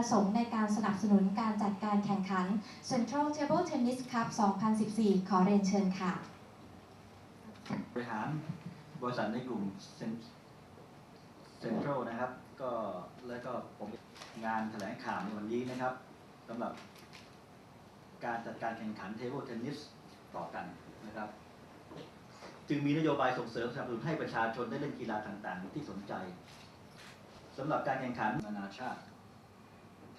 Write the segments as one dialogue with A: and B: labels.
A: ประสงค์ในการสนับสนุนการจัดการแข่งขัน Central Table Tennis Cup 2014 ขอเรียนเชิญค่ะ
B: บริหารบริษัทในกลุ่มเซ็นทรัลนะครับก็แล้วก็ผมงานแถลงข่าวในวันนี้นะครับสำหรับการจัดการแข่งขันเทเบิลเทนนิสต่อกันนะครับ จึงมีนโยบายส่งเสริมสนับสนุนให้ประชาชนได้เล่นกีฬาต่างๆ ที่สนใจสำหรับการแข่งขันนานาชาติ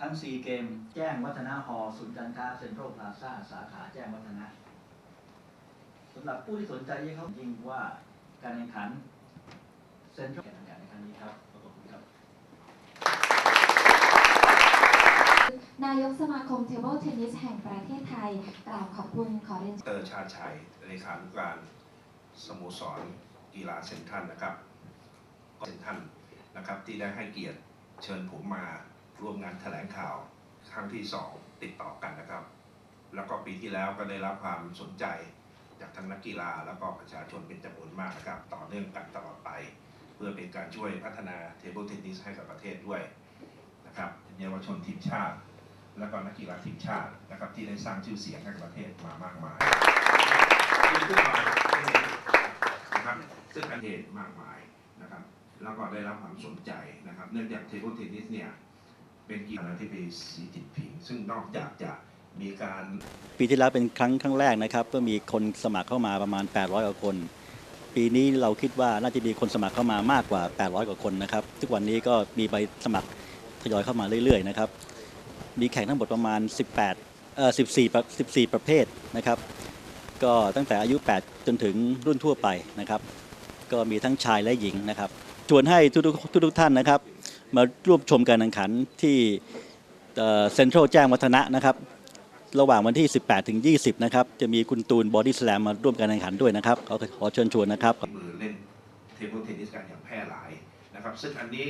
B: ทั้ง 4 เกม แจ้งวัฒนาฮอลล์ศูนย์การค้าเซ็นทรัลพลาซ่าสาขาแจ้งวัฒนะสำหรับผู้ที่สนใจยิ่งเขายิ่งว่าการแข่งขันเซ็นทรัลแข่งขันในครั้งนี้ครับขอบคุณครับ
A: นายกสมาคม Table Tennis แห่งประเทศไทย กล่าวขอบคุณขอเรียน
C: เตอร์ชาติชัยเลขานุการสโมสรกีฬาเซนทรันนะครับเซนทรันนะครับที่ได้ให้เกียรติเชิญผมมา ร่วมงานแถลงข่าวครั้งที่สองติดต่อกันนะครับ แล้วก็ปีที่แล้วก็ได้รับความสนใจจากทั้งนักกีฬาแล้วก็ประชาชนเป็นจำนวนมากนะครับ ต่อเนื่องกันตลอดไป เพื่อเป็นการช่วยพัฒนาเทเบิลเทนนิสให้กับประเทศด้วยนะครับเยาวชนทีมชาติ แล้วก็นักกีฬาทีมชาตินะครับที่ได้สร้างชื่อเสียงให้กับประเทศมามากมายมีขึ้นมานะครับซึ่งอันเหตุมากมายนะครับแล้วก็ได้รับความสนใจนะครับ เนื่องจากเทเบิลเทนนิสเนี่ย เป็นกีฬาที่เป็นสีจินผิง ซึ่งนอกจากจะมีการ
D: ปีที่แล้วเป็นครั้งครั้งแรกนะครับก็มีคนสมัครเข้ามาประมาณ 800กว่าคน ปีนี้เราคิดว่าน่าจะมีคนสมัครเข้ามามากกว่า 800 กว่าคนนะครับ ทุกวันนี้ก็มีใบสมัครทยอยเข้ามาเรื่อยๆนะครับ มีแข่งทั้งหมดประมาณ 18เอ่อ14 14 ประเภทนะครับ ก็ตั้งแต่อายุ 8 จนถึงรุ่นทั่วไปนะครับ ก็มีทั้งชายและหญิงนะครับ ชวนให้ทุกๆทุกๆท่านนะครับ มาร่วมชมการแข่งขันที่เซ็นทรัลแจ้งวัฒนะนะครับ ระหว่างวันที่ 18 ถึง 20 นะครับ จะมีคุณตูนบอดี้สแลมมาร่วมการแข่งขันด้วยนะครับ ขอขอเชิญชวนนะครับ
C: มือเล่นเทเบิลเทนนิสกันอย่างแพร่หลายนะครับ ซึ่งอันนี้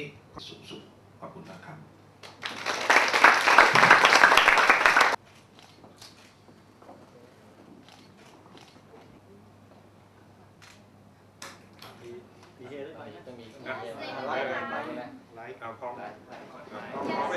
C: สูงสุดขอบคุณมากครับ
E: ไลฟ์เอาพร้อมพร้อมแรง
A: สองสาม